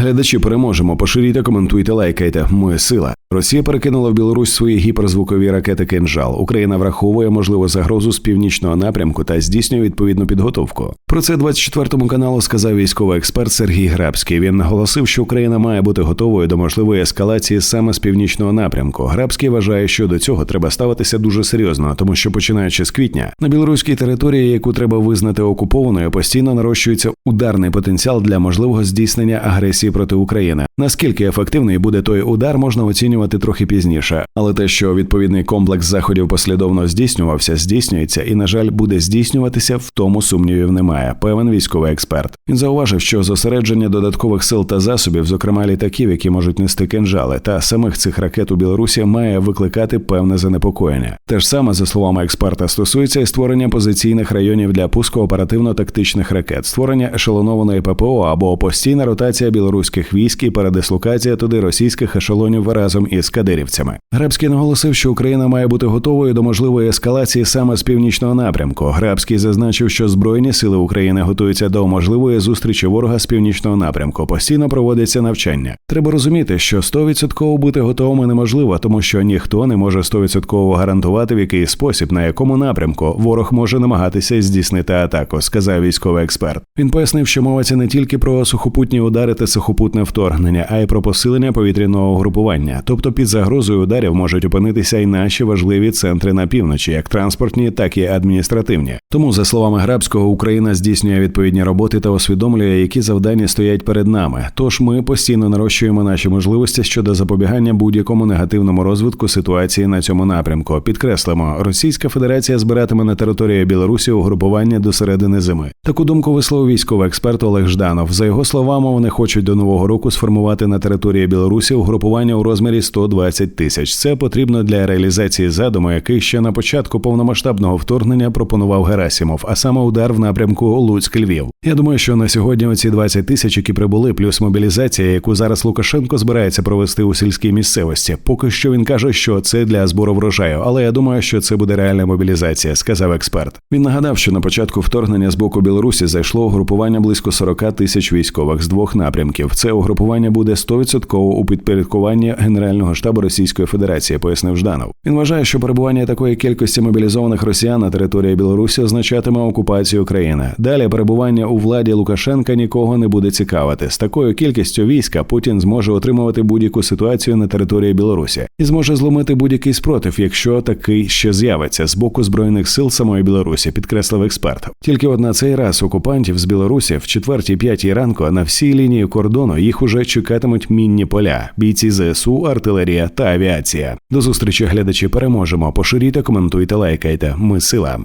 Глядачі переможемо. Поширюйте, коментуйте, лайкайте. Ми сила. Росія перекинула в Білорусь свої гіперзвукові ракети «Кинжал». Україна враховує можливу загрозу з північного напрямку та здійснює відповідну підготовку. Про це 24 каналу сказав військовий експерт Сергій Грабський. Він наголосив, що Україна має бути готовою до можливої ескалації саме з північного напрямку. Грабський вважає, що до цього треба ставитися дуже серйозно, тому що починаючи з квітня на білоруській території, яку треба визнати окупованою, постійно нарощується ударний потенціал для можливого здійснення агресії проти України. Наскільки ефективний буде той удар, можна оцінювати трохи пізніше, але те, що відповідний комплекс заходів послідовно здійснювався, здійснюється і, на жаль, буде здійснюватися, в тому сумнівів немає. Певен військовий експерт. Він зауважив, що зосередження додаткових сил та засобів, зокрема літаків, які можуть нести кинжали, та самих цих ракет у Білорусі, має викликати певне занепокоєння. Те ж саме за словами експерта стосується і створення позиційних районів для пуску оперативно-тактичних ракет, створення ешелонованої ППО або постійна ротація білоруських військ і передислокація туди російських ешелонів разом із кадирівцями. Грабський наголосив, що Україна має бути готовою до можливої ескалації саме з північного напрямку. Грабський зазначив, що збройні сили України готуються до можливої зустрічі ворога з північного напрямку. Постійно проводяться навчання. Треба розуміти, що 100% бути готовими неможливо, тому що ніхто не може 100% гарантувати, в який спосіб, на якому напрямку ворог може намагатися здійснити атаку, сказав військовий експерт. Він пояснив, що мовиться не тільки про сухопутні удари та сухопутне вторгнення, а й про посилення повітряного групування. Тобто під загрозою ударів можуть опинитися й наші важливі центри на півночі, як транспортні, так і адміністративні. Тому, за словами Грабського, Україна здійснює відповідні роботи та усвідомлює, які завдання стоять перед нами. Тож ми постійно нарощуємо наші можливості щодо запобігання будь-якому негативному розвитку ситуації на цьому напрямку. Підкреслимо, Російська Федерація збиратиме на території Білорусі угрупування до середини зими. Таку думку висловив військовий експерт Олег Жданов. За його словами, вони хочуть до нового року сформувати на території Білорусі угрупування у розмірі 120 тисяч. Це потрібно для реалізації задуму, який ще на початку повномасштабного вторгнення пропонував Герасімов, а саме удар в напрямку Луцьк-Львів. Я думаю, що на сьогодні оці 20 тисяч, які прибули, плюс мобілізація, яку зараз Лукашенко збирається провести у сільській місцевості. Поки що він каже, що це для збору врожаю, але я думаю, що це буде реальна мобілізація, сказав експерт. Він нагадав, що на початку вторгнення з боку Білорусі зайшло угрупування близько 40 тисяч військових з двох напрямків. Це угрупування буде 100% у підпорядкуванні Генерального штабу Російської Федерації, пояснив Жданов. Він вважає, що перебування такої кількості мобілізованих росіян на території Білорусі означатиме окупацію країни. Далі перебування у владі Лукашенка нікого не буде цікавити. З такою кількістю війська Путін зможе отримувати будь-яку ситуацію на території Білорусі і зможе зломити будь-який спротив, якщо такий ще з'явиться з боку збройних сил самої Білорусі, підкреслив експерт. Тільки от на цей раз окупантів з Білорусі в четвертій п'ятій ранку на всій лінії кордону їх уже чекатимуть мінні поля, бійці ЗСУ, артилерія та авіація. До зустрічі глядачі переможемо. Поширюйте, коментуйте, лайкайте. Ми сила.